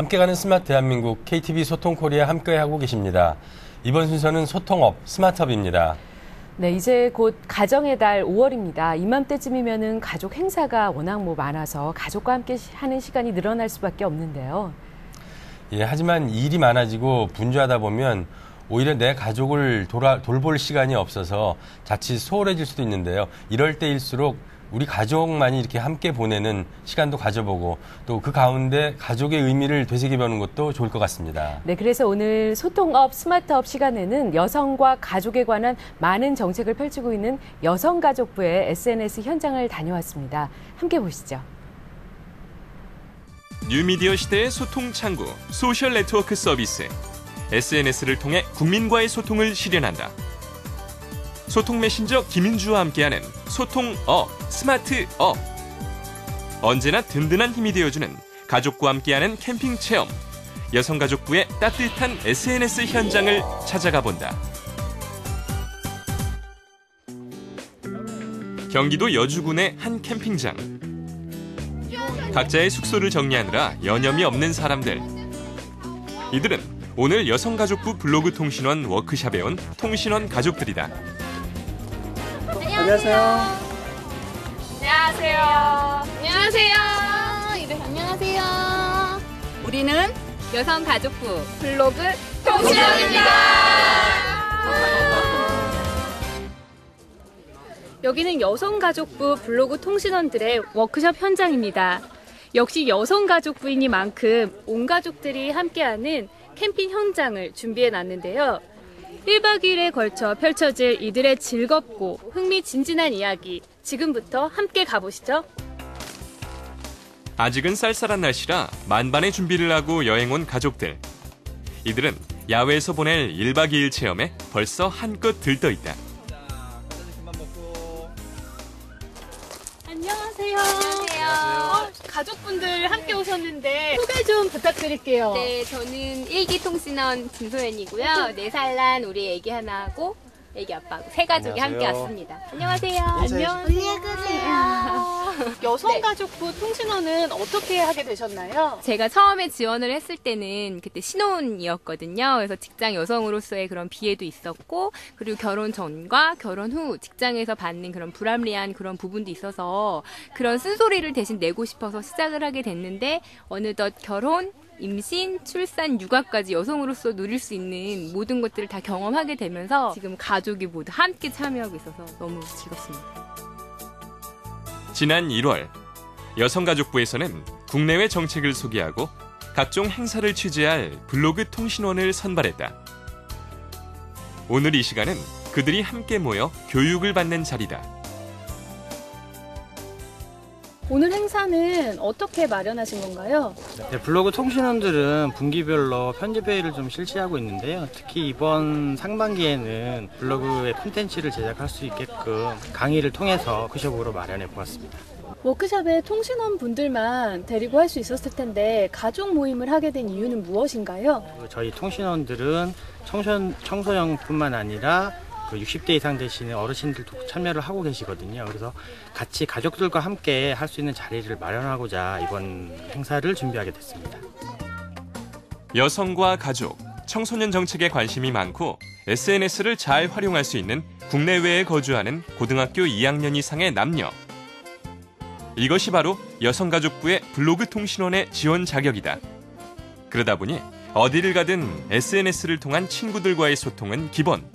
함께 가는 스마트 대한민국 KTV 소통 코리아 함께 하고 계십니다. 이번 순서는 소통업 스마트업입니다. 네, 이제 곧 가정의 달 5월입니다. 이맘때쯤이면은 가족 행사가 워낙 뭐 많아서 가족과 함께 하는 시간이 늘어날 수밖에 없는데요. 예, 하지만 일이 많아지고 분주하다 보면 오히려 내 가족을 돌아, 돌볼 시간이 없어서 자칫 소홀해질 수도 있는데요. 이럴 때일수록 우리 가족만이 이렇게 함께 보내는 시간도 가져보고 또 그 가운데 가족의 의미를 되새겨보는 것도 좋을 것 같습니다. 네, 그래서 오늘 소통업 스마트업 시간에는 여성과 가족에 관한 많은 정책을 펼치고 있는 여성가족부의 SNS 현장을 다녀왔습니다. 함께 보시죠. 뉴미디어 시대의 소통 창구, 소셜 네트워크 서비스. SNS를 통해 국민과의 소통을 실현한다. 소통 메신저 김인주와 함께하는 소통업, 스마트업. 언제나 든든한 힘이 되어주는 가족과 함께하는 캠핑 체험. 여성가족부의 따뜻한 SNS 현장을 찾아가 본다. 경기도 여주군의 한 캠핑장. 각자의 숙소를 정리하느라 여념이 없는 사람들. 이들은 오늘 여성가족부 블로그 통신원 워크샵에 온 통신원 가족들이다. 안녕하세요. 안녕하세요. 안녕하세요. 이들 안녕하세요. 우리는 여성 가족부 블로그 통신원입니다. 여기는 여성가족부 블로그 통신원들의 워크숍 현장입니다. 역시 여성가족부이니만큼 온 가족들이 함께하는 캠핑 현장을 준비해 놨는데요. 1박 2일에 걸쳐 펼쳐질 이들의 즐겁고 흥미진진한 이야기 지금부터 함께 가보시죠. 아직은 쌀쌀한 날씨라 만반의 준비를 하고 여행 온 가족들. 이들은 야외에서 보낼 1박 2일 체험에 벌써 한껏 들떠 있다. 가족분들 함께 오셨는데 소개 좀 부탁드릴게요. 네, 저는 일기통신원 김소연이고요. 네살난 우리 애기 하나하고 애기 아빠하고 세 가족이 함께 왔습니다. 안녕하세요. 안녕하세요. 여성가족부 통신원은 어떻게 하게 되셨나요? 제가 처음에 지원을 했을 때는 그때 신혼이었거든요. 그래서 직장 여성으로서의 그런 비애도 있었고, 그리고 결혼 전과 결혼 후 직장에서 받는 그런 불합리한 그런 부분도 있어서 그런 쓴소리를 대신 내고 싶어서 시작을 하게 됐는데, 어느덧 결혼, 임신, 출산, 육아까지 여성으로서 누릴 수 있는 모든 것들을 다 경험하게 되면서 지금 가족이 모두 함께 참여하고 있어서 너무 즐겁습니다. 지난 1월 여성가족부에서는 국내외 정책을 소개하고 각종 행사를 취재할 블로그 통신원을 선발했다. 오늘 이 시간은 그들이 함께 모여 교육을 받는 자리다. 오늘 행사는 어떻게 마련하신 건가요? 네, 블로그 통신원들은 분기별로 편집 회의를 좀 실시하고 있는데요. 특히 이번 상반기에는 블로그의 콘텐츠를 제작할 수 있게끔 강의를 통해서 워크숍으로 마련해 보았습니다. 워크숍에 통신원 분들만 데리고 할 수 있었을 텐데 가족 모임을 하게 된 이유는 무엇인가요? 저희 통신원들은 청소, 청소년뿐만 아니라 그 60대 이상 되시는 어르신들도 참여를 하고 계시거든요. 그래서 같이 가족들과 함께 할 수 있는 자리를 마련하고자 이번 행사를 준비하게 됐습니다. 여성과 가족, 청소년 정책에 관심이 많고 SNS를 잘 활용할 수 있는 국내외에 거주하는 고등학교 2학년 이상의 남녀. 이것이 바로 여성가족부의 블로그 통신원의 지원 자격이다. 그러다 보니 어디를 가든 SNS를 통한 친구들과의 소통은 기본.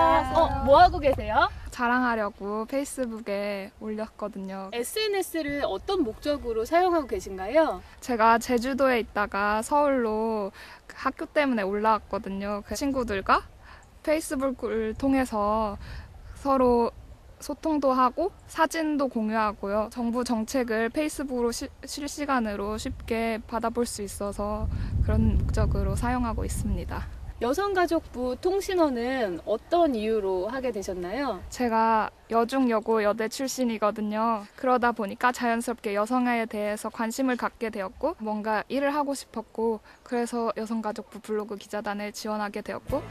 안녕하세요. 어, 뭐 하고 계세요? 자랑하려고 페이스북에 올렸거든요. SNS를 어떤 목적으로 사용하고 계신가요? 제가 제주도에 있다가 서울로 학교 때문에 올라왔거든요. 그 친구들과 페이스북을 통해서 서로 소통도 하고 사진도 공유하고요. 정부 정책을 페이스북으로 시, 실시간으로 쉽게 받아볼 수 있어서 그런 목적으로 사용하고 있습니다. 여성가족부 통신원은 어떤 이유로 하게 되셨나요? 제가 여중여고 여대 출신이거든요. 그러다 보니까 자연스럽게 여성에 대해서 관심을 갖게 되었고 뭔가 일을 하고 싶었고 그래서 여성가족부 블로그 기자단에 지원하게 되었고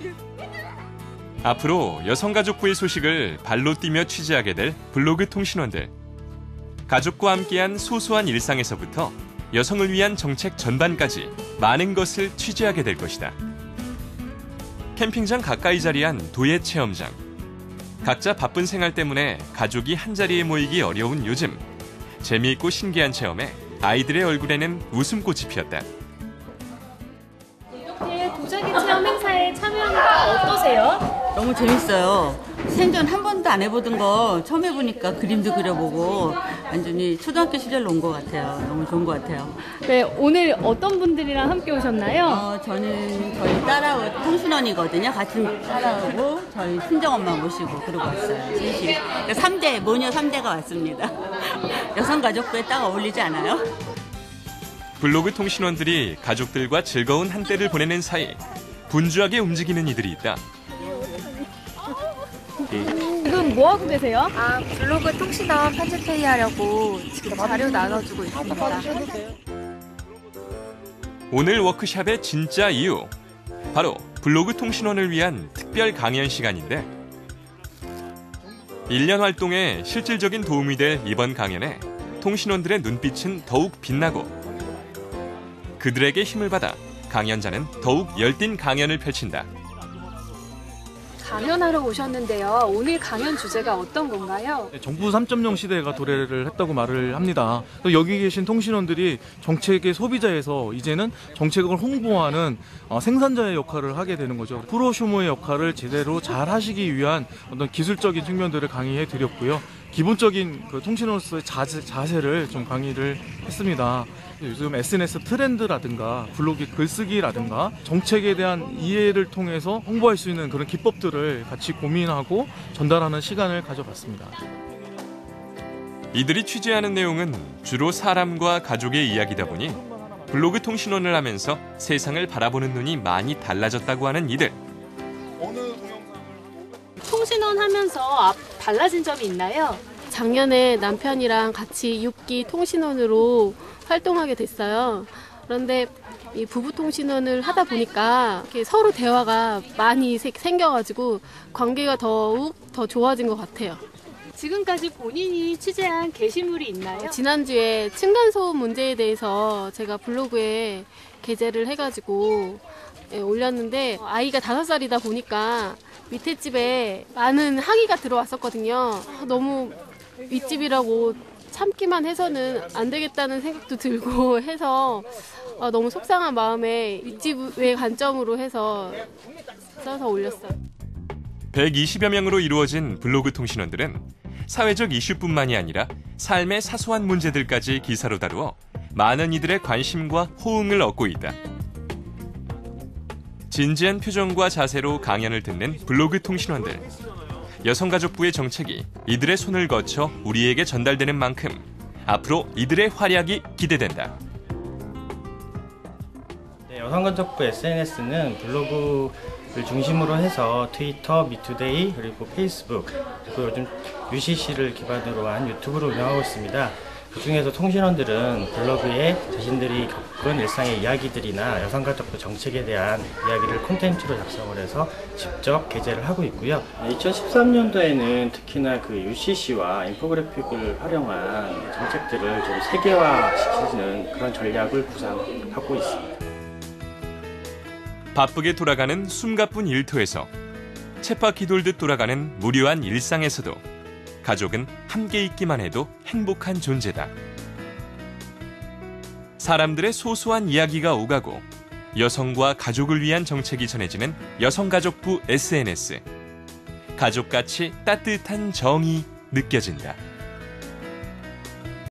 앞으로 여성가족부의 소식을 발로 뛰며 취재하게 될 블로그 통신원들. 가족과 함께한 소소한 일상에서부터 여성을 위한 정책 전반까지 많은 것을 취재하게 될 것이다. 캠핑장 가까이 자리한 도예 체험장. 각자 바쁜 생활 때문에 가족이 한자리에 모이기 어려운 요즘. 재미있고 신기한 체험에 아이들의 얼굴에는 웃음꽃이 피었다. 이렇게 도자기 체험 행사에 참여하니까 어떠세요? 너무 재밌어요. 생전 한 번도 안 해보던 거 처음 해보니까 그림도 그려보고 완전히 초등학교 시절로 온 것 같아요. 너무 좋은 것 같아요. 네, 오늘 어떤 분들이랑 함께 오셨나요? 어, 저는 저희 딸하고 통신원이거든요. 같은 딸하고 저희 친정엄마 모시고 그러고 왔어요. 그러니까 3대, 모녀 3대가 왔습니다. 여성가족부에 딱 어울리지 않아요? 블로그 통신원들이 가족들과 즐거운 한때를 보내는 사이 분주하게 움직이는 이들이 있다. 지금 뭐 하고 계세요? 아, 블로그 통신원 편집회의 하려고 지금 자료 나눠주고 있습니다. 오늘 워크샵의 진짜 이유 바로 블로그 통신원을 위한 특별 강연 시간인데 1년 활동에 실질적인 도움이 될 이번 강연에 통신원들의 눈빛은 더욱 빛나고 그들에게 힘을 받아 강연자는 더욱 열띤 강연을 펼친다. 강연하러 오셨는데요. 오늘 강연 주제가 어떤 건가요? 네, 정부 3.0 시대가 도래를 했다고 말을 합니다. 그래서 여기 계신 통신원들이 정책의 소비자에서 이제는 정책을 홍보하는 어, 생산자의 역할을 하게 되는 거죠. 프로슈머의 역할을 제대로 잘 하시기 위한 어떤 기술적인 측면들을 강의해 드렸고요. 기본적인 그 통신원으로서의 자세, 자세를 좀 강의를 했습니다. 요즘 SNS 트렌드라든가 블로그 글쓰기라든가 정책에 대한 이해를 통해서 홍보할 수 있는 그런 기법들을 같이 고민하고 전달하는 시간을 가져봤습니다. 이들이 취재하는 내용은 주로 사람과 가족의 이야기다 보니 블로그 통신원을 하면서 세상을 바라보는 눈이 많이 달라졌다고 하는 이들. 통신원 하면서 앞 달라진 점이 있나요? 작년에 남편이랑 같이 6기 통신원으로 활동하게 됐어요. 그런데 이 부부 통신원을 하다 보니까 이렇게 서로 대화가 많이 생- 생겨가지고 관계가 더욱 더 좋아진 것 같아요. 지금까지 본인이 취재한 게시물이 있나요? 지난주에 층간소음 문제에 대해서 제가 블로그에 게재를 해가지고 예, 올렸는데 아이가 다섯 살이다 보니까 밑에 집에 많은 항의가 들어왔었거든요. 아, 너무 윗집이라고 참기만 해서는 안 되겠다는 생각도 들고 해서 아, 너무 속상한 마음에 윗집의 관점으로 해서 써서 올렸어요. 120여 명으로 이루어진 블로그 통신원들은 사회적 이슈뿐만이 아니라 삶의 사소한 문제들까지 기사로 다루어 많은 이들의 관심과 호응을 얻고 있다. 진지한 표정과 자세로 강연을 듣는 블로그 통신원들. 여성가족부의 정책이 이들의 손을 거쳐 우리에게 전달되는 만큼 앞으로 이들의 활약이 기대된다. 네, 여성가족부 SNS는 블로그를 중심으로 해서 트위터, 미투데이, 그리고 페이스북, 그리고 요즘 UCC를 기반으로 한 유튜브를 운영하고 있습니다. 그 중에서 통신원들은 블로그에 자신들이 겪은 일상의 이야기들이나 여성가족부 정책에 대한 이야기를 콘텐츠로 작성을 해서 직접 게재를 하고 있고요. 2013년도에는 특히나 그 UCC와 인포그래픽을 활용한 정책들을 좀 세계화시키는 그런 전략을 구상하고 있습니다. 바쁘게 돌아가는 숨가쁜 일터에서 쳇바퀴 돌듯 돌아가는 무료한 일상에서도 가족은 함께 있기만 해도 행복한 존재다. 사람들의 소소한 이야기가 오가고 여성과 가족을 위한 정책이 전해지는 여성가족부 SNS. 가족같이 따뜻한 정이 느껴진다.